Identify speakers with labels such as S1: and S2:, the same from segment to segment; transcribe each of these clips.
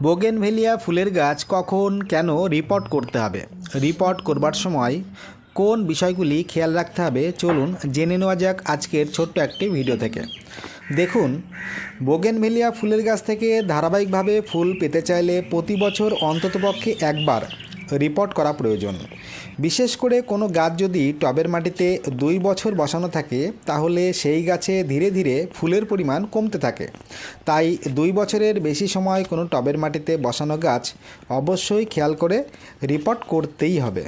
S1: Bougainvillea ফুলের গাছ কখন, কেন রিপোর্ট করতে হবে? রিপোর্ট করবার সময় কোন বিষয়গুলি খেয়াল রাখতে হবে চলুন জেনে নেওয়া যাক আজকের ছোট্ট একটি ভিডিও থেকে। দেখুন, বোগেনভেলিয়া ফুলের গাছ থেকে ধারাবাহিকভাবে ফুল পেতে চাইলে প্রতি বছর অন্ততপক্ষে একবার রিপোর্ট করা প্রয়োজন। বিশেষ করে কোনো গাছ যদি টবের মাটিতে দুই বছর বসানো থাকে, তাহলে সেই গাছে ধীরে ধীরে ফুলের পরিমাণ কমতে থাকে। তাই দুই বছরের বেশি সময় কোনো টবের মাটিতে বসানো গাছ অবশ্যই খেয়াল করে রিপোর্ট করতেই হবে।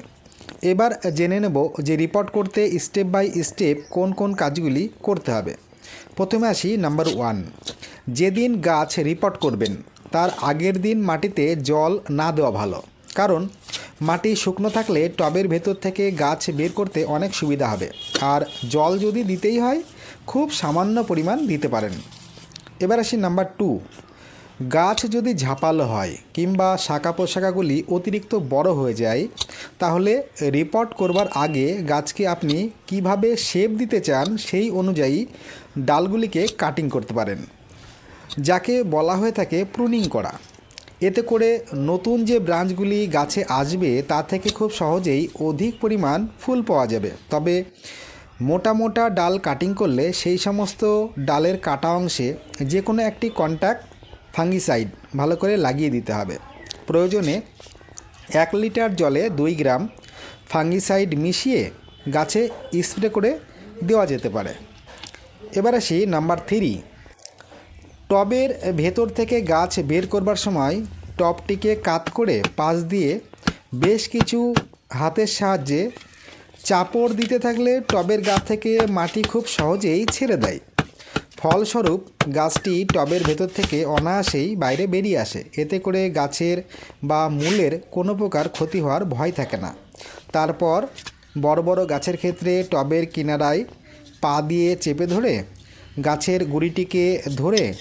S1: এবার জেনে নেব যে রিপোর্ট করতে স্টেপ বাই স্টেপ কোন কোন কাজগুলি করতে হবে। প্রথমে আসি নাম্বার ওয়ান যেদিন গাছ রিপোর্ট করবেন, তার আগের দিন মাটিতে জল না দেওয়া ভালো। কারণ মাটি শুকনো থাকলে টবের ভেতর থেকে গাছ বের করতে অনেক সুবিধা হবে। আর জল যদি দিতেই হয়, খুব সামান্য পরিমাণ দিতে পারেন। এবার আসি নাম্বার টু। গাছ যদি ঝাপালো হয় কিংবা শাখা পোশাকাগুলি অতিরিক্ত বড় হয়ে যায়, তাহলে রিপোর্ট করবার আগে গাছকে আপনি কীভাবে শেপ দিতে চান সেই অনুযায়ী ডালগুলিকে কাটিং করতে পারেন, যাকে বলা হয়ে থাকে প্রুনিং করা। এতে করে নতুন যে ব্রাঞ্চগুলি গাছে আসবে, তা থেকে খুব সহজেই অধিক পরিমাণ ফুল পাওয়া যাবে। তবে মোটা মোটা ডাল কাটিং করলে সেই সমস্ত ডালের কাটা অংশে যে কোনো একটি কন্ট্যাক্ট ফাঙ্গিসাইড ভালো করে লাগিয়ে দিতে হবে। প্রয়োজনে এক লিটার জলে দুই গ্রাম ফাঙ্গিসাইড মিশিয়ে গাছে স্প্রে করে দেওয়া যেতে পারে। এবার আসি নাম্বার থ্রি টবের ভেতর থেকে গাছ বের করবার সময় টবটিকে কাত করে পাশ দিয়ে বেশ কিছু হাতের সাহায্যে চাপড় দিতে থাকলে টবের গা থেকে মাটি খুব সহজেই ছেড়ে দেয়। ফলস্বরূপ, গাছটি টবের ভেতর থেকে অনায়াসেই বাইরে বেরিয়ে আসে। এতে করে গাছের বা মূলের কোনো প্রকার ক্ষতি হওয়ার ভয় থাকে না। তারপর বড় বড় গাছের ক্ষেত্রে টবের কিনারায় পা দিয়ে চেপে ধরে গাছের গুড়িটিকে ধরে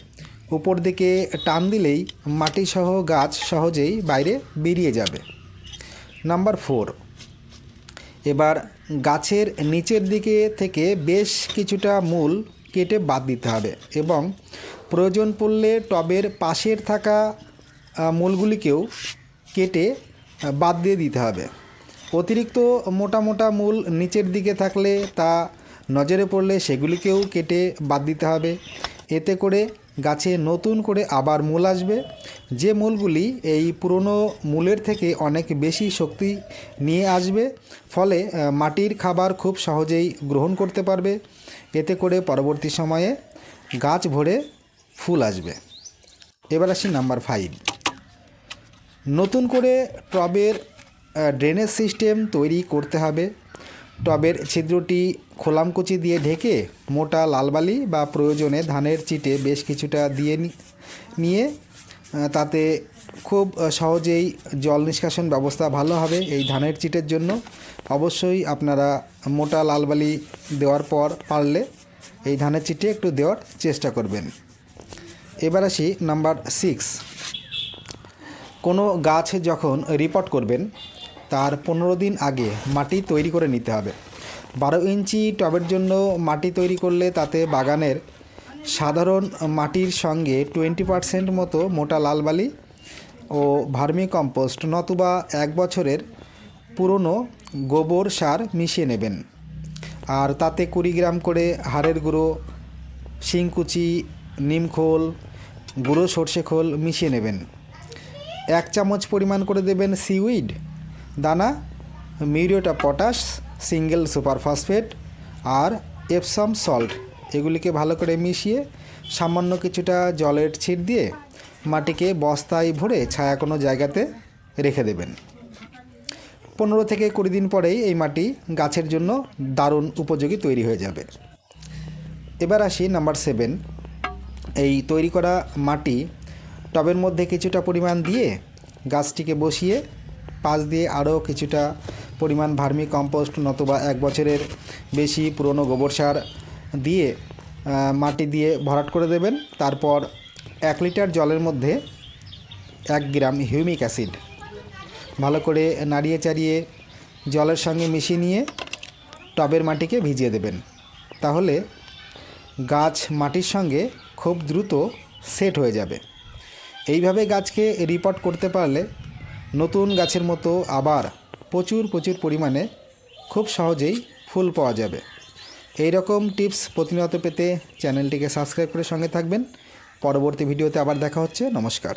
S1: উপর দিকে টান দিলেই মাটিসহ গাছ সহজেই বাইরে বেরিয়ে যাবে। Number four. এবার গাছের নিচের দিকে থেকে বেশ কিছুটা মূল কেটে বাদ দিতে হবে এবং প্রয়োজন পড়লে টবের পাশের থাকা মূলগুলিকেও কেটে বাদ দিয়ে দিতে হবে। অতিরিক্ত মোটা মোটা মূল নিচের দিকে থাকলে তা নজরে পড়লে সেগুলিকেও কেটে বাদ দিতে হবে। এতে করে গাছে নতুন করে আবার মূল আসবে। যে মূলগুলি এই পুরনো মূলের থেকে অনেক বেশি শক্তি নিয়ে আসবে, ফলে মাটির খাবার খুব সহজেই গ্রহণ করতে পারবে। এতে করে পরবর্তী সময়ে গাছ ভরে ফুল আসবে। এবার আসি নাম্বার ফাইভ নতুন করে টবের ড্রেনেজ সিস্টেম তৈরি করতে হবে। টবের ছিদ্রটি খোলামকুচি দিয়ে ঢেকে মোটা লালবালি বা প্রয়োজনে ধানের চিটে বেশ কিছুটা দিয়ে নিয়ে তাতে খুব সহজেই জল নিষ্কাশন ব্যবস্থা ভালো হবে এই ধানের চিটের জন্য। অবশ্যই আপনারা মোটা লালবালি দেওয়ার পর পারলে এই ধানের চিটে একটু দেওয়ার চেষ্টা করবেন। এবার আসি নাম্বার সিক্স। কোনো গাছ যখন রিপোর্ট করবেন তার পনেরো দিন আগে মাটি তৈরি করে নিতে হবে। বারো ইঞ্চি টবের জন্য মাটি তৈরি করলে তাতে বাগানের সাধারণ মাটির সঙ্গে টোয়েন্টি পারসেন্ট মতো মোটা লাল বালি ও ভার্মি কম্পোস্ট নতুবা এক বছরের পুরনো গোবর সার মিশিয়ে নেবেন। আর তাতে কুড়ি গ্রাম করে হাড়ের গুঁড়ো, শিংকুচি নিমখোল গুঁড়ো সর্ষে খোল মিশিয়ে নেবেন। এক চামচ পরিমাণ করে দেবেন সিউইড। দানা muriate potash, single super phosphate আর এপসাম সল্ট। এগুলিকে ভালো করে মিশিয়ে সামান্য কিছুটা জলের ছিট দিয়ে মাটিকে বস্তায় ভরে ছায়া কোনো জায়গাতে রেখে দেবেন। পনেরো থেকে কুড়ি দিন পরেই এই মাটি গাছের জন্য দারুণ উপযোগী তৈরি হয়ে যাবে। এবার আসি নাম্বার সেভেন। এই তৈরি করা মাটি টবের মধ্যে কিছুটা পরিমাণ দিয়ে গাছটিকে বসিয়ে পাশ দিয়ে আরও কিছুটা পরিমাণ ভার্মি কম্পোস্ট নতুবা এক বছরের বেশি পুরনো গোবর সার দিয়ে মাটি দিয়ে ভরাট করে দেবেন। তারপর এক লিটার জলের মধ্যে এক গ্রাম হিউমিক অ্যাসিড ভালো করে নাড়িয়ে চাড়িয়ে জলের সঙ্গে মিশিয়ে নিয়ে টবের মাটিকে ভিজিয়ে দেবেন। তাহলে গাছ মাটির সঙ্গে খুব দ্রুত সেট হয়ে যাবে। এইভাবে গাছকে রিপোর্ট করতে পারলে নতুন গাছের মতো আবার প্রচুর প্রচুর পরিমাণে খুব সহজেই ফুল পাওয়া যাবে। এই রকম টিপস প্রতিনিয়ত পেতে চ্যানেলটিকে সাবস্ক্রাইব করে সঙ্গে থাকবেন। পরবর্তী ভিডিওতে আবার দেখা হচ্ছে। নমস্কার।